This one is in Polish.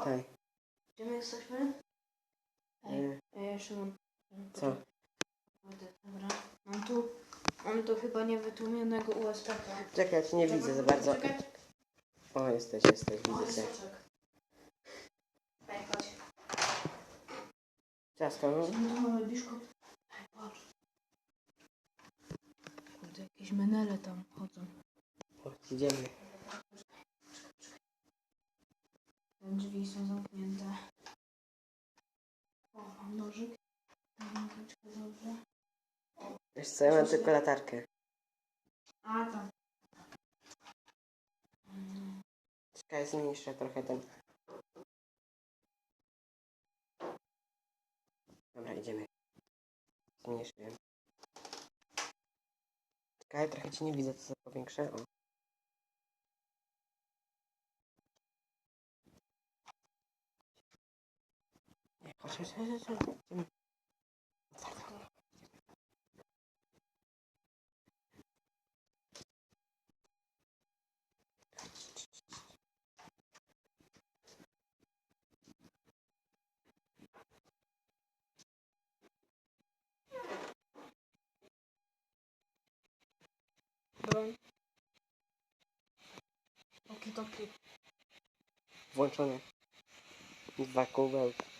Tutaj. Gdzie my jesteśmy? Ej, ej Szymon. Co? Dobra. Mam tu, mam tu chyba niewytłumionego USB. Czekaj, ja cię nie widzę za bardzo. O, jesteś, jesteś, widzę cię. Ej, chodź. Ciasto, no. Mamy biszko. Ej, patrz. Kurde, jakieś menele tam chodzą. O, idziemy. Są zamknięte. O, mam nożyk. Nożyczkę, dobrze. Wiesz co, ja mam tylko latarkę. A, tam. Mm, Czekaj, zmniejszę trochę ten. Dobra, idziemy. Zmniejszyłem. Czekaj, trochę cię nie widzę, to sobie powiększę. O. Nie, chodź, chodź, chodź, chodź. Idziemy. Broń. Oki toki. Włączone. Dwa kubełki.